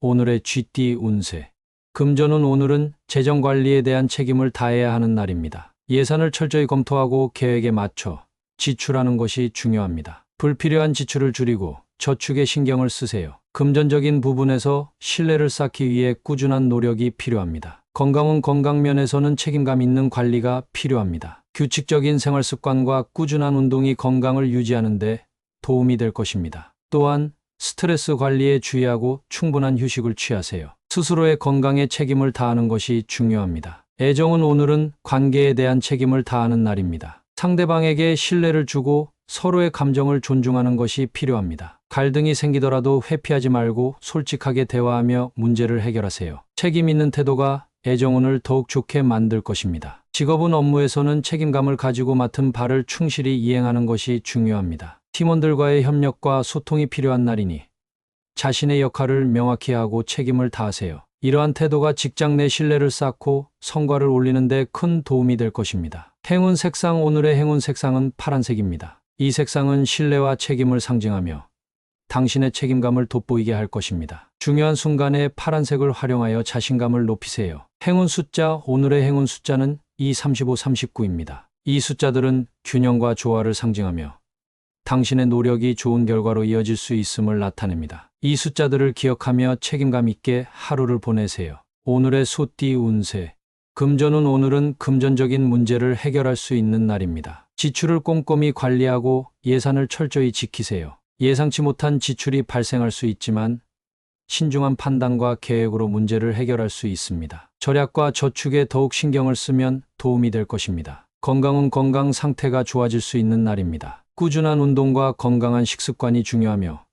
오늘의 쥐띠 운세. 금전운 오늘은 재정 관리에 대한 책임을 다해야 하는 날입니다. 예산을 철저히 검토하고 계획에 맞춰 지출하는 것이 중요합니다. 불필요한 지출을 줄이고 저축에 신경을 쓰세요. 금전적인 부분에서 신뢰를 쌓기 위해 꾸준한 노력이 필요합니다. 건강은 건강면에서는 책임감 있는 관리가 필요합니다. 규칙적인 생활 습관과 꾸준한 운동이 건강을 유지하는 데 도움이 될 것입니다. 또한 스트레스 관리에 주의하고 충분한 휴식을 취하세요. 스스로의 건강에 책임을 다하는 것이 중요합니다. 애정은 오늘은 관계에 대한 책임을 다하는 날입니다. 상대방에게 신뢰를 주고 서로의 감정을 존중하는 것이 필요합니다. 갈등이 생기더라도 회피하지 말고 솔직하게 대화하며 문제를 해결하세요. 책임 있는 태도가 애정운을 더욱 좋게 만들 것입니다. 직업은 업무에서는 책임감을 가지고 맡은 바를 충실히 이행하는 것이 중요합니다. 팀원들과의 협력과 소통이 필요한 날이니 자신의 역할을 명확히 하고 책임을 다하세요. 이러한 태도가 직장 내 신뢰를 쌓고 성과를 올리는 데 큰 도움이 될 것입니다. 행운 색상 오늘의 행운 색상은 파란색입니다. 이 색상은 신뢰와 책임을 상징하며 당신의 책임감을 돋보이게 할 것입니다. 중요한 순간에 파란색을 활용하여 자신감을 높이세요. 행운 숫자 오늘의 행운 숫자는 2, 35, 39입니다. 이 숫자들은 균형과 조화를 상징하며 당신의 노력이 좋은 결과로 이어질 수 있음을 나타냅니다. 이 숫자들을 기억하며 책임감 있게 하루를 보내세요. 오늘의 소띠 운세. 금전운 오늘은 금전적인 문제를 해결할 수 있는 날입니다. 지출을 꼼꼼히 관리하고 예산을 철저히 지키세요. 예상치 못한 지출이 발생할 수 있지만 신중한 판단과 계획으로 문제를 해결할 수 있습니다. 절약과 저축에 더욱 신경을 쓰면 도움이 될 것입니다. 건강은 건강 상태가 좋아질 수 있는 날입니다. 꾸준한 운동과 건강한 식습관이 중요하며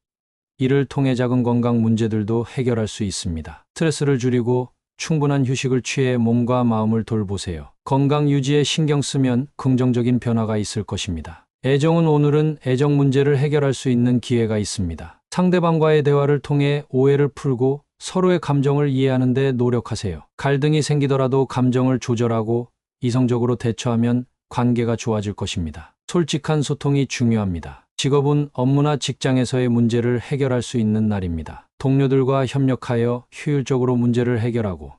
이를 통해 작은 건강 문제들도 해결할 수 있습니다. 스트레스를 줄이고 충분한 휴식을 취해 몸과 마음을 돌보세요. 건강 유지에 신경 쓰면 긍정적인 변화가 있을 것입니다. 애정은 오늘은 애정 문제를 해결할 수 있는 기회가 있습니다. 상대방과의 대화를 통해 오해를 풀고 서로의 감정을 이해하는 데 노력하세요. 갈등이 생기더라도 감정을 조절하고 이성적으로 대처하면 관계가 좋아질 것입니다. 솔직한 소통이 중요합니다. 직업은 업무나 직장에서의 문제를 해결할 수 있는 날입니다. 동료들과 협력하여 효율적으로 문제를 해결하고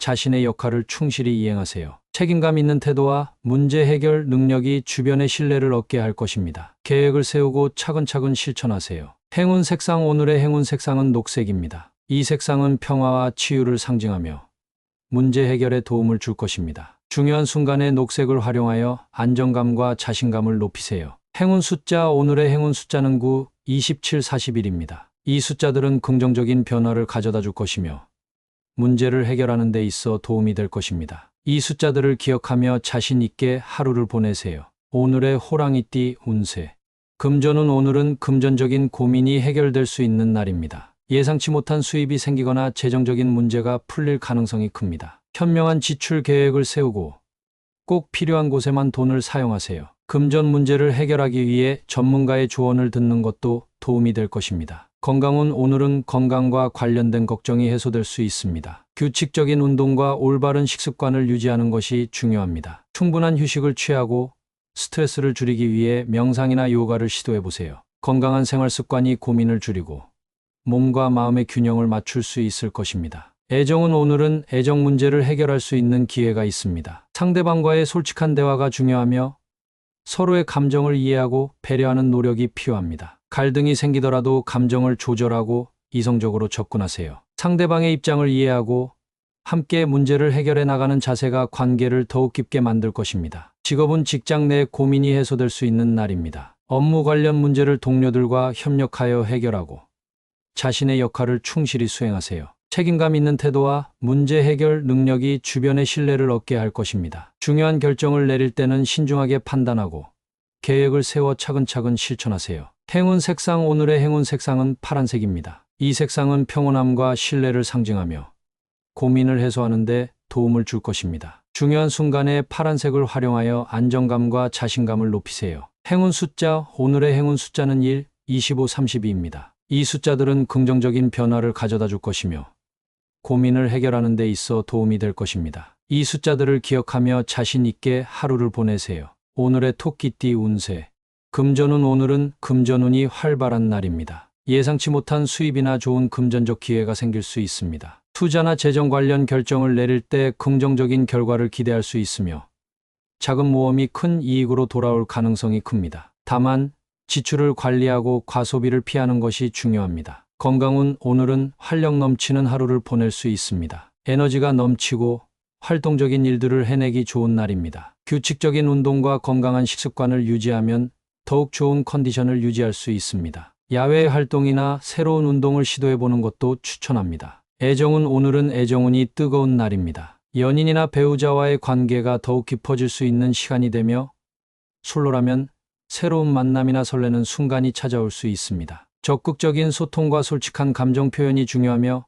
자신의 역할을 충실히 이행하세요. 책임감 있는 태도와 문제 해결 능력이 주변의 신뢰를 얻게 할 것입니다. 계획을 세우고 차근차근 실천하세요. 행운 색상 오늘의 행운 색상은 녹색입니다. 이 색상은 평화와 치유를 상징하며 문제 해결에 도움을 줄 것입니다. 중요한 순간에 녹색을 활용하여 안정감과 자신감을 높이세요. 행운 숫자 오늘의 행운 숫자는 9, 27, 41입니다. 이 숫자들은 긍정적인 변화를 가져다 줄 것이며 문제를 해결하는 데 있어 도움이 될 것입니다. 이 숫자들을 기억하며 자신 있게 하루를 보내세요. 오늘의 호랑이띠 운세. 금전은 오늘은 금전적인 고민이 해결될 수 있는 날입니다. 예상치 못한 수입이 생기거나 재정적인 문제가 풀릴 가능성이 큽니다. 현명한 지출 계획을 세우고 꼭 필요한 곳에만 돈을 사용하세요. 금전 문제를 해결하기 위해 전문가의 조언을 듣는 것도 도움이 될 것입니다. 건강은 오늘은 건강과 관련된 걱정이 해소될 수 있습니다. 규칙적인 운동과 올바른 식습관을 유지하는 것이 중요합니다. 충분한 휴식을 취하고 스트레스를 줄이기 위해 명상이나 요가를 시도해 보세요. 건강한 생활 습관이 고민을 줄이고 몸과 마음의 균형을 맞출 수 있을 것입니다. 애정은 오늘은 애정 문제를 해결할 수 있는 기회가 있습니다. 상대방과의 솔직한 대화가 중요하며 서로의 감정을 이해하고 배려하는 노력이 필요합니다. 갈등이 생기더라도 감정을 조절하고 이성적으로 접근하세요. 상대방의 입장을 이해하고 함께 문제를 해결해 나가는 자세가 관계를 더욱 깊게 만들 것입니다. 직업은 직장 내 고민이 해소될 수 있는 날입니다. 업무 관련 문제를 동료들과 협력하여 해결하고 자신의 역할을 충실히 수행하세요. 책임감 있는 태도와 문제 해결 능력이 주변의 신뢰를 얻게 할 것입니다. 중요한 결정을 내릴 때는 신중하게 판단하고 계획을 세워 차근차근 실천하세요. 행운 색상 오늘의 행운 색상은 파란색입니다. 이 색상은 평온함과 신뢰를 상징하며 고민을 해소하는데 도움을 줄 것입니다. 중요한 순간에 파란색을 활용하여 안정감과 자신감을 높이세요. 행운 숫자 오늘의 행운 숫자는 1, 25, 32입니다. 이 숫자들은 긍정적인 변화를 가져다 줄 것이며 고민을 해결하는 데 있어 도움이 될 것입니다. 이 숫자들을 기억하며 자신 있게 하루를 보내세요. 오늘의 토끼띠 운세. 금전운 오늘은 금전운이 활발한 날입니다. 예상치 못한 수입이나 좋은 금전적 기회가 생길 수 있습니다. 투자나 재정 관련 결정을 내릴 때 긍정적인 결과를 기대할 수 있으며 자금 모험이 큰 이익으로 돌아올 가능성이 큽니다. 다만 지출을 관리하고 과소비를 피하는 것이 중요합니다. 건강운 오늘은 활력 넘치는 하루를 보낼 수 있습니다. 에너지가 넘치고 활동적인 일들을 해내기 좋은 날입니다. 규칙적인 운동과 건강한 식습관을 유지하면 더욱 좋은 컨디션을 유지할 수 있습니다. 야외 활동이나 새로운 운동을 시도해 보는 것도 추천합니다. 애정운 오늘은 애정운이 뜨거운 날입니다. 연인이나 배우자와의 관계가 더욱 깊어질 수 있는 시간이 되며 솔로라면 새로운 만남이나 설레는 순간이 찾아올 수 있습니다. 적극적인 소통과 솔직한 감정 표현이 중요하며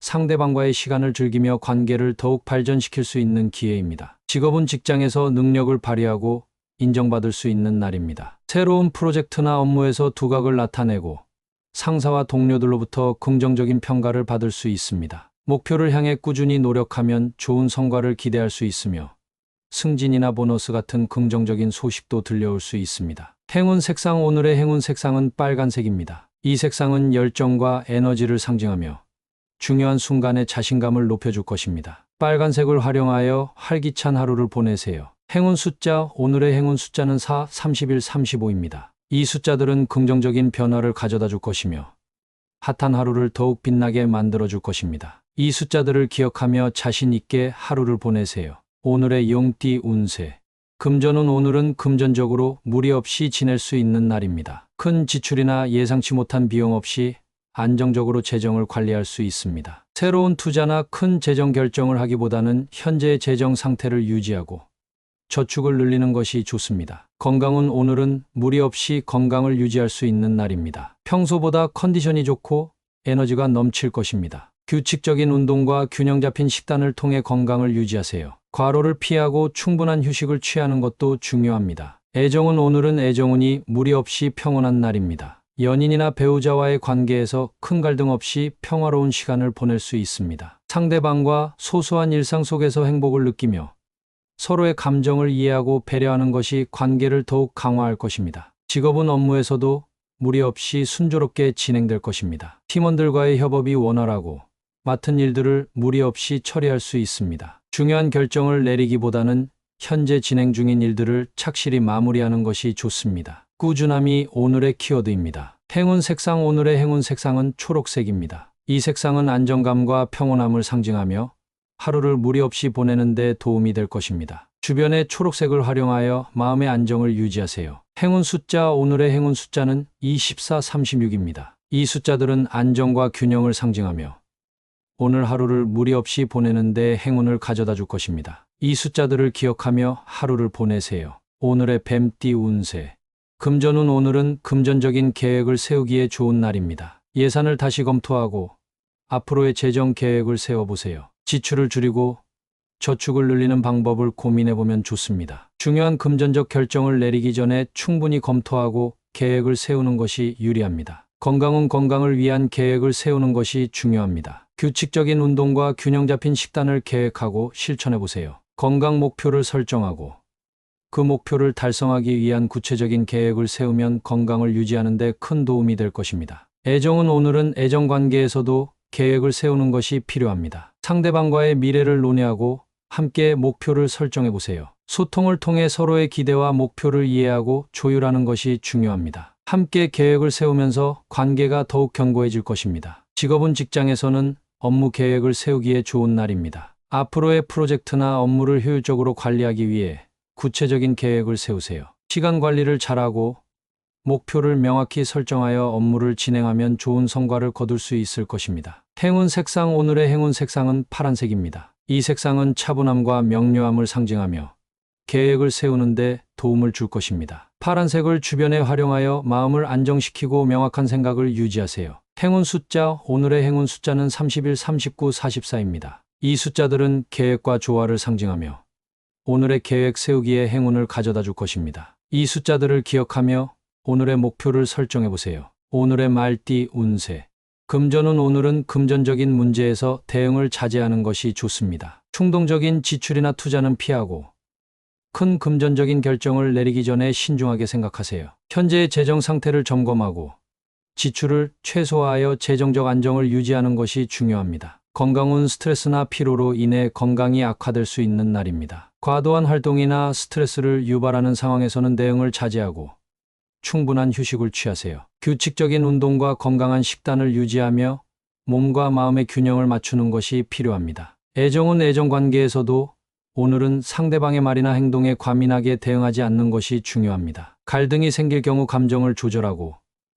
상대방과의 시간을 즐기며 관계를 더욱 발전시킬 수 있는 기회입니다. 직업은 직장에서 능력을 발휘하고 인정받을 수 있는 날입니다. 새로운 프로젝트나 업무에서 두각을 나타내고 상사와 동료들로부터 긍정적인 평가를 받을 수 있습니다. 목표를 향해 꾸준히 노력하면 좋은 성과를 기대할 수 있으며 승진이나 보너스 같은 긍정적인 소식도 들려올 수 있습니다. 행운 색상 오늘의 행운 색상은 빨간색입니다. 이 색상은 열정과 에너지를 상징하며 중요한 순간에 자신감을 높여줄 것입니다. 빨간색을 활용하여 활기찬 하루를 보내세요. 행운 숫자 오늘의 행운 숫자는 4, 31, 35입니다. 이 숫자들은 긍정적인 변화를 가져다 줄 것이며 핫한 하루를 더욱 빛나게 만들어 줄 것입니다. 이 숫자들을 기억하며 자신 있게 하루를 보내세요. 오늘의 용띠 운세. 금전은 오늘은 금전적으로 무리 없이 지낼 수 있는 날입니다. 큰 지출이나 예상치 못한 비용 없이 안정적으로 재정을 관리할 수 있습니다. 새로운 투자나 큰 재정 결정을 하기보다는 현재의 재정 상태를 유지하고 저축을 늘리는 것이 좋습니다. 건강은 오늘은 무리 없이 건강을 유지할 수 있는 날입니다. 평소보다 컨디션이 좋고 에너지가 넘칠 것입니다. 규칙적인 운동과 균형 잡힌 식단을 통해 건강을 유지하세요. 과로를 피하고 충분한 휴식을 취하는 것도 중요합니다. 애정은 오늘은 애정운이 무리 없이 평온한 날입니다. 연인이나 배우자와의 관계에서 큰 갈등 없이 평화로운 시간을 보낼 수 있습니다. 상대방과 소소한 일상 속에서 행복을 느끼며 서로의 감정을 이해하고 배려하는 것이 관계를 더욱 강화할 것입니다. 직업은 업무에서도 무리 없이 순조롭게 진행될 것입니다. 팀원들과의 협업이 원활하고 맡은 일들을 무리 없이 처리할 수 있습니다. 중요한 결정을 내리기보다는 현재 진행 중인 일들을 착실히 마무리하는 것이 좋습니다. 꾸준함이 오늘의 키워드입니다. 행운 색상 오늘의 행운 색상은 초록색입니다. 이 색상은 안정감과 평온함을 상징하며 하루를 무리 없이 보내는 데 도움이 될 것입니다. 주변의 초록색을 활용하여 마음의 안정을 유지하세요. 행운 숫자 오늘의 행운 숫자는 24, 36입니다. 이 숫자들은 안정과 균형을 상징하며 오늘 하루를 무리 없이 보내는데 행운을 가져다 줄 것입니다. 이 숫자들을 기억하며 하루를 보내세요. 오늘의 뱀띠 운세. 금전운 오늘은 금전적인 계획을 세우기에 좋은 날입니다. 예산을 다시 검토하고 앞으로의 재정 계획을 세워보세요. 지출을 줄이고 저축을 늘리는 방법을 고민해 보면 좋습니다. 중요한 금전적 결정을 내리기 전에 충분히 검토하고 계획을 세우는 것이 유리합니다. 건강은 건강을 위한 계획을 세우는 것이 중요합니다. 규칙적인 운동과 균형 잡힌 식단을 계획하고 실천해 보세요. 건강 목표를 설정하고 그 목표를 달성하기 위한 구체적인 계획을 세우면 건강을 유지하는 데 큰 도움이 될 것입니다. 애정은 오늘은 애정 관계에서도 계획을 세우는 것이 필요합니다. 상대방과의 미래를 논의하고 함께 목표를 설정해 보세요. 소통을 통해 서로의 기대와 목표를 이해하고 조율하는 것이 중요합니다. 함께 계획을 세우면서 관계가 더욱 견고해질 것입니다. 직업은 직장에서는 업무 계획을 세우기에 좋은 날입니다. 앞으로의 프로젝트나 업무를 효율적으로 관리하기 위해 구체적인 계획을 세우세요. 시간 관리를 잘하고 목표를 명확히 설정하여 업무를 진행하면 좋은 성과를 거둘 수 있을 것입니다. 행운 색상 오늘의 행운 색상은 파란색입니다. 이 색상은 차분함과 명료함을 상징하며 계획을 세우는데 도움을 줄 것입니다. 파란색을 주변에 활용하여 마음을 안정시키고 명확한 생각을 유지하세요. 행운 숫자 오늘의 행운 숫자는 31, 39, 44입니다. 이 숫자들은 계획과 조화를 상징하며 오늘의 계획 세우기에 행운을 가져다 줄 것입니다. 이 숫자들을 기억하며 오늘의 목표를 설정해 보세요. 오늘의 말띠 운세. 금전은 오늘은 금전적인 문제에서 대응을 자제하는 것이 좋습니다. 충동적인 지출이나 투자는 피하고 큰 금전적인 결정을 내리기 전에 신중하게 생각하세요. 현재의 재정 상태를 점검하고 지출을 최소화하여 재정적 안정을 유지하는 것이 중요합니다. 건강은 스트레스나 피로로 인해 건강이 악화될 수 있는 날입니다. 과도한 활동이나 스트레스를 유발하는 상황에서는 대응을 자제하고 충분한 휴식을 취하세요. 규칙적인 운동과 건강한 식단을 유지하며 몸과 마음의 균형을 맞추는 것이 필요합니다. 애정은 애정 관계에서도 오늘은 상대방의 말이나 행동에 과민하게 대응하지 않는 것이 중요합니다. 갈등이 생길 경우 감정을 조절하고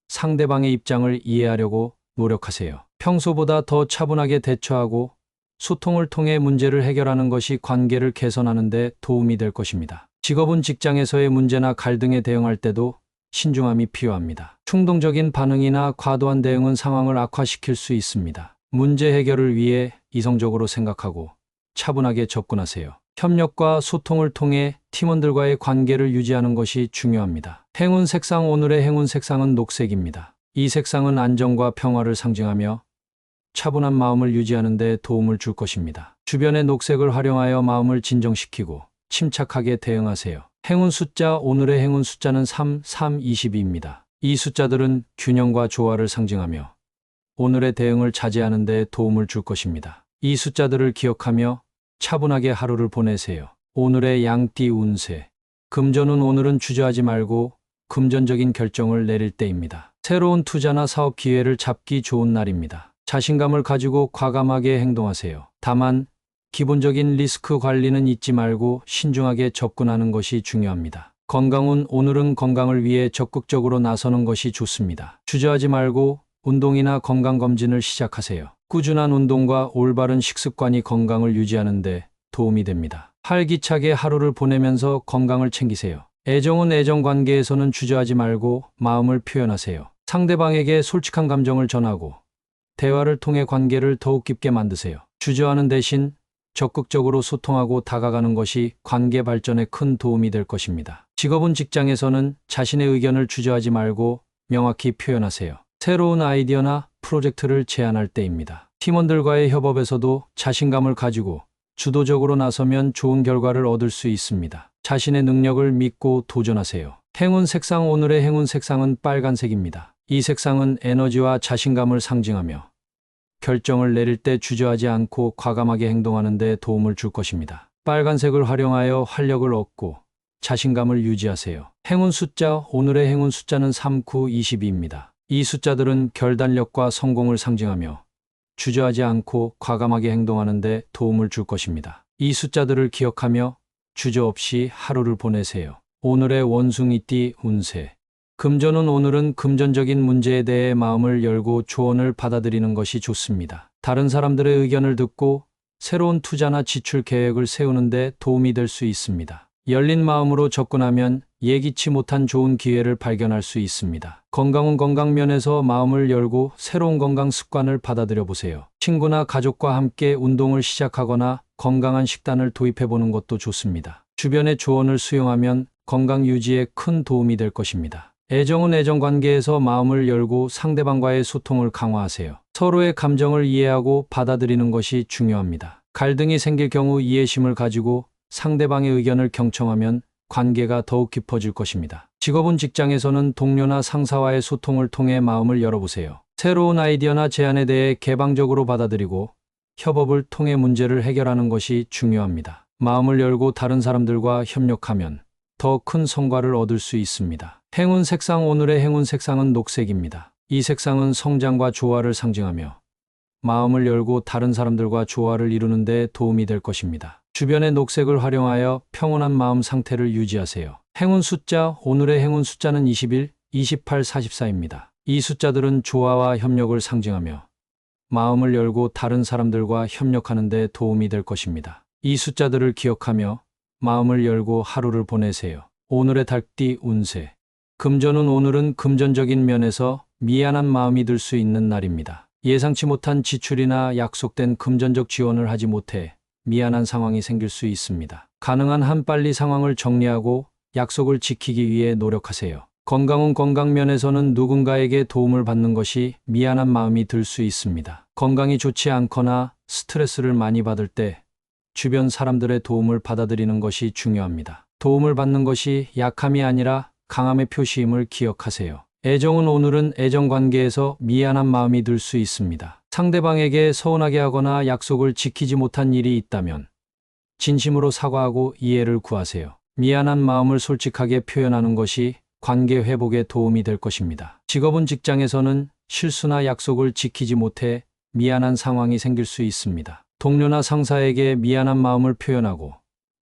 상대방의 입장을 이해하려고 노력하세요. 평소보다 더 차분하게 대처하고 소통을 통해 문제를 해결하는 것이 관계를 개선하는 데 도움이 될 것입니다. 직업은 직장에서의 문제나 갈등에 대응할 때도 신중함이 필요합니다. 충동적인 반응이나 과도한 대응은 상황을 악화시킬 수 있습니다. 문제 해결을 위해 이성적으로 생각하고 차분하게 접근하세요. 협력과 소통을 통해 팀원들과의 관계를 유지하는 것이 중요합니다. 행운 색상 오늘의 행운 색상은 녹색입니다. 이 색상은 안정과 평화를 상징하며 차분한 마음을 유지하는 데 도움을 줄 것입니다. 주변의 녹색을 활용하여 마음을 진정시키고 침착하게 대응하세요. 행운 숫자 오늘의 행운 숫자는 3, 3, 22입니다. 이 숫자들은 균형과 조화를 상징하며 오늘의 대응을 자제하는 데 도움을 줄 것입니다. 이 숫자들을 기억하며 차분하게 하루를 보내세요. 오늘의 양띠 운세. 금전은 오늘은 주저하지 말고 금전적인 결정을 내릴 때입니다. 새로운 투자나 사업 기회를 잡기 좋은 날입니다. 자신감을 가지고 과감하게 행동하세요. 다만 기본적인 리스크 관리는 잊지 말고 신중하게 접근하는 것이 중요합니다. 건강은 오늘은 건강을 위해 적극적으로 나서는 것이 좋습니다. 주저하지 말고 운동이나 건강검진을 시작하세요. 꾸준한 운동과 올바른 식습관이 건강을 유지하는 데 도움이 됩니다. 활기차게 하루를 보내면서 건강을 챙기세요. 애정은 애정 관계에서는 주저하지 말고 마음을 표현하세요. 상대방에게 솔직한 감정을 전하고 대화를 통해 관계를 더욱 깊게 만드세요. 주저하는 대신 적극적으로 소통하고 다가가는 것이 관계 발전에 큰 도움이 될 것입니다. 직업은 직장에서는 자신의 의견을 주저하지 말고 명확히 표현하세요. 새로운 아이디어나 프로젝트를 제안할 때입니다. 팀원들과의 협업에서도 자신감을 가지고 주도적으로 나서면 좋은 결과를 얻을 수 있습니다. 자신의 능력을 믿고 도전하세요. 행운 색상 오늘의 행운 색상은 빨간색입니다. 이 색상은 에너지와 자신감을 상징하며 결정을 내릴 때 주저하지 않고 과감하게 행동하는 데 도움을 줄 것입니다. 빨간색을 활용하여 활력을 얻고 자신감을 유지하세요. 행운 숫자 오늘의 행운 숫자는 3, 9, 22입니다. 이 숫자들은 결단력과 성공을 상징하며 주저하지 않고 과감하게 행동하는 데 도움을 줄 것입니다. 이 숫자들을 기억하며 주저 없이 하루를 보내세요. 오늘의 원숭이띠 운세 금전은 오늘은 금전적인 문제에 대해 마음을 열고 조언을 받아들이는 것이 좋습니다. 다른 사람들의 의견을 듣고 새로운 투자나 지출 계획을 세우는 데 도움이 될 수 있습니다. 열린 마음으로 접근하면 예기치 못한 좋은 기회를 발견할 수 있습니다. 건강은 건강면에서 마음을 열고 새로운 건강 습관을 받아들여 보세요. 친구나 가족과 함께 운동을 시작하거나 건강한 식단을 도입해 보는 것도 좋습니다. 주변의 조언을 수용하면 건강 유지에 큰 도움이 될 것입니다. 애정은 애정 관계에서 마음을 열고 상대방과의 소통을 강화하세요. 서로의 감정을 이해하고 받아들이는 것이 중요합니다. 갈등이 생길 경우 이해심을 가지고 상대방의 의견을 경청하면 관계가 더욱 깊어질 것입니다. 직업은 직장에서는 동료나 상사와의 소통을 통해 마음을 열어보세요. 새로운 아이디어나 제안에 대해 개방적으로 받아들이고 협업을 통해 문제를 해결하는 것이 중요합니다. 마음을 열고 다른 사람들과 협력하면 더 큰 성과를 얻을 수 있습니다. 행운 색상 오늘의 행운 색상은 녹색입니다. 이 색상은 성장과 조화를 상징하며 마음을 열고 다른 사람들과 조화를 이루는 데 도움이 될 것입니다. 주변의 녹색을 활용하여 평온한 마음 상태를 유지하세요. 행운 숫자 오늘의 행운 숫자는 21, 28, 44입니다. 이 숫자들은 조화와 협력을 상징하며 마음을 열고 다른 사람들과 협력하는 데 도움이 될 것입니다. 이 숫자들을 기억하며 마음을 열고 하루를 보내세요. 오늘의 달띠 운세. 금전은 오늘은 금전적인 면에서 미안한 마음이 들 수 있는 날입니다. 예상치 못한 지출이나 약속된 금전적 지원을 하지 못해 미안한 상황이 생길 수 있습니다. 가능한 한 빨리 상황을 정리하고 약속을 지키기 위해 노력하세요. 건강은 건강면에서는 누군가에게 도움을 받는 것이 미안한 마음이 들 수 있습니다. 건강이 좋지 않거나 스트레스를 많이 받을 때 주변 사람들의 도움을 받아들이는 것이 중요합니다. 도움을 받는 것이 약함이 아니라 강함의 표시임을 기억하세요. 애정은 오늘은 애정 관계에서 미안한 마음이 들 수 있습니다. 상대방에게 서운하게 하거나 약속을 지키지 못한 일이 있다면 진심으로 사과하고 이해를 구하세요. 미안한 마음을 솔직하게 표현하는 것이 관계 회복에 도움이 될 것입니다. 직업은 직장에서는 실수나 약속을 지키지 못해 미안한 상황이 생길 수 있습니다. 동료나 상사에게 미안한 마음을 표현하고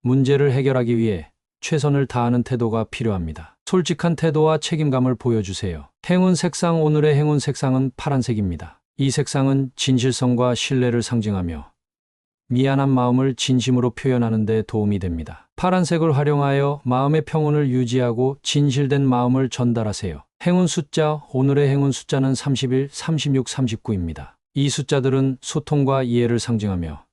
문제를 해결하기 위해 최선을 다하는 태도가 필요합니다. 솔직한 태도와 책임감을 보여주세요. 행운 색상 오늘의 행운 색상은 파란색입니다. 이 색상은 진실성과 신뢰를 상징하며 미안한 마음을 진심으로 표현하는 데 도움이 됩니다. 파란색을 활용하여 마음의 평온을 유지하고 진실된 마음을 전달하세요. 행운 숫자 오늘의 행운 숫자는 31, 36, 39입니다. 이 숫자들은 소통과 이해를 상징하며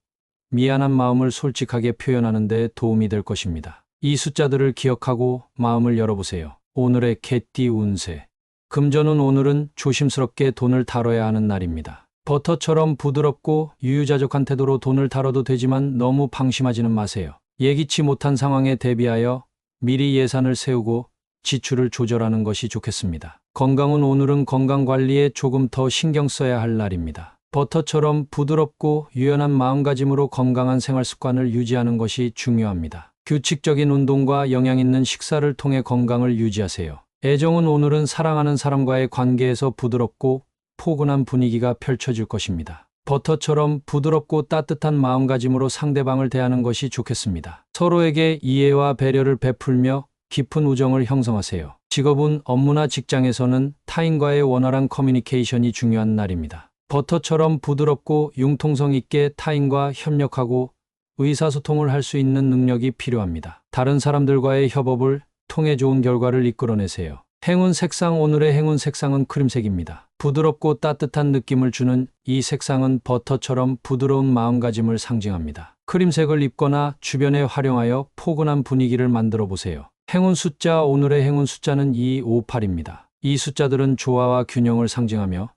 미안한 마음을 솔직하게 표현하는 데 도움이 될 것입니다. 이 숫자들을 기억하고 마음을 열어보세요. 오늘의 개띠 운세. 금전운 오늘은 조심스럽게 돈을 다뤄야 하는 날입니다. 버터처럼 부드럽고 유유자적한 태도로 돈을 다뤄도 되지만 너무 방심하지는 마세요. 예기치 못한 상황에 대비하여 미리 예산을 세우고 지출을 조절하는 것이 좋겠습니다. 건강은 오늘은 건강 관리에 조금 더 신경 써야 할 날입니다. 버터처럼 부드럽고 유연한 마음가짐으로 건강한 생활 습관을 유지하는 것이 중요합니다. 규칙적인 운동과 영양 있는 식사를 통해 건강을 유지하세요. 애정은 오늘은 사랑하는 사람과의 관계에서 부드럽고 포근한 분위기가 펼쳐질 것입니다. 버터처럼 부드럽고 따뜻한 마음가짐으로 상대방을 대하는 것이 좋겠습니다. 서로에게 이해와 배려를 베풀며 깊은 우정을 형성하세요. 직업은 업무나 직장에서는 타인과의 원활한 커뮤니케이션이 중요한 날입니다. 버터처럼 부드럽고 융통성 있게 타인과 협력하고 의사소통을 할 수 있는 능력이 필요합니다. 다른 사람들과의 협업을 통해 좋은 결과를 이끌어내세요. 행운 색상 오늘의 행운 색상은 크림색입니다. 부드럽고 따뜻한 느낌을 주는 이 색상은 버터처럼 부드러운 마음가짐을 상징합니다. 크림색을 입거나 주변에 활용하여 포근한 분위기를 만들어 보세요. 행운 숫자 오늘의 행운 숫자는 258입니다. 이 숫자들은 조화와 균형을 상징하며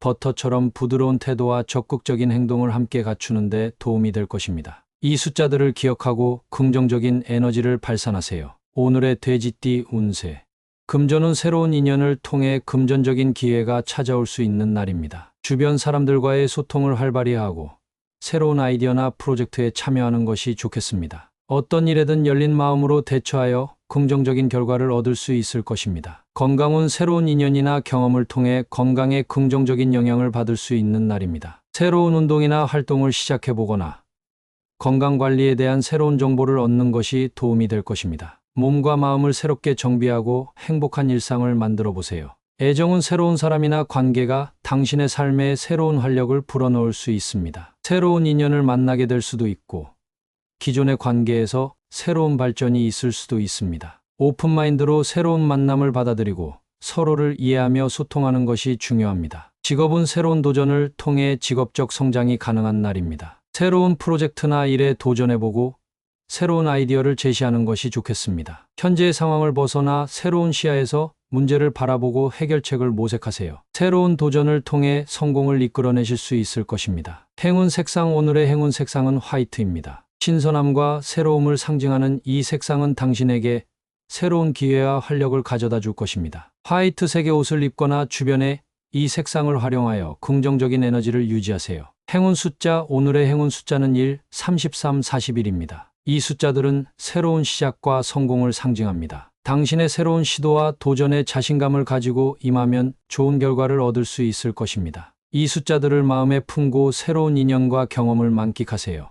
버터처럼 부드러운 태도와 적극적인 행동을 함께 갖추는데 도움이 될 것입니다. 이 숫자들을 기억하고 긍정적인 에너지를 발산하세요. 오늘의 돼지띠 운세. 금전은 새로운 인연을 통해 금전적인 기회가 찾아올 수 있는 날입니다. 주변 사람들과의 소통을 활발히 하고 새로운 아이디어나 프로젝트에 참여하는 것이 좋겠습니다. 어떤 일에든 열린 마음으로 대처하여 긍정적인 결과를 얻을 수 있을 것입니다. 건강은 새로운 인연이나 경험을 통해 건강에 긍정적인 영향을 받을 수 있는 날입니다. 새로운 운동이나 활동을 시작해 보거나 건강 관리에 대한 새로운 정보를 얻는 것이 도움이 될 것입니다. 몸과 마음을 새롭게 정비하고 행복한 일상을 만들어 보세요. 애정은 새로운 사람이나 관계가 당신의 삶에 새로운 활력을 불어넣을 수 있습니다. 새로운 인연을 만나게 될 수도 있고 기존의 관계에서 새로운 발전이 있을 수도 있습니다. 오픈마인드로 새로운 만남을 받아들이고 서로를 이해하며 소통하는 것이 중요합니다. 직업은 새로운 도전을 통해 직업적 성장이 가능한 날입니다. 새로운 프로젝트나 일에 도전해보고 새로운 아이디어를 제시하는 것이 좋겠습니다. 현재의 상황을 벗어나 새로운 시야에서 문제를 바라보고 해결책을 모색하세요. 새로운 도전을 통해 성공을 이끌어내실 수 있을 것입니다. 행운 색상 오늘의 행운 색상은 화이트입니다. 신선함과 새로움을 상징하는 이 색상은 당신에게 새로운 기회와 활력을 가져다 줄 것입니다. 화이트색의 옷을 입거나 주변에 이 색상을 활용하여 긍정적인 에너지를 유지하세요. 행운 숫자 오늘의 행운 숫자는 1, 33, 41입니다. 이 숫자들은 새로운 시작과 성공을 상징합니다. 당신의 새로운 시도와 도전에 자신감을 가지고 임하면 좋은 결과를 얻을 수 있을 것입니다. 이 숫자들을 마음에 품고 새로운 인연과 경험을 만끽하세요.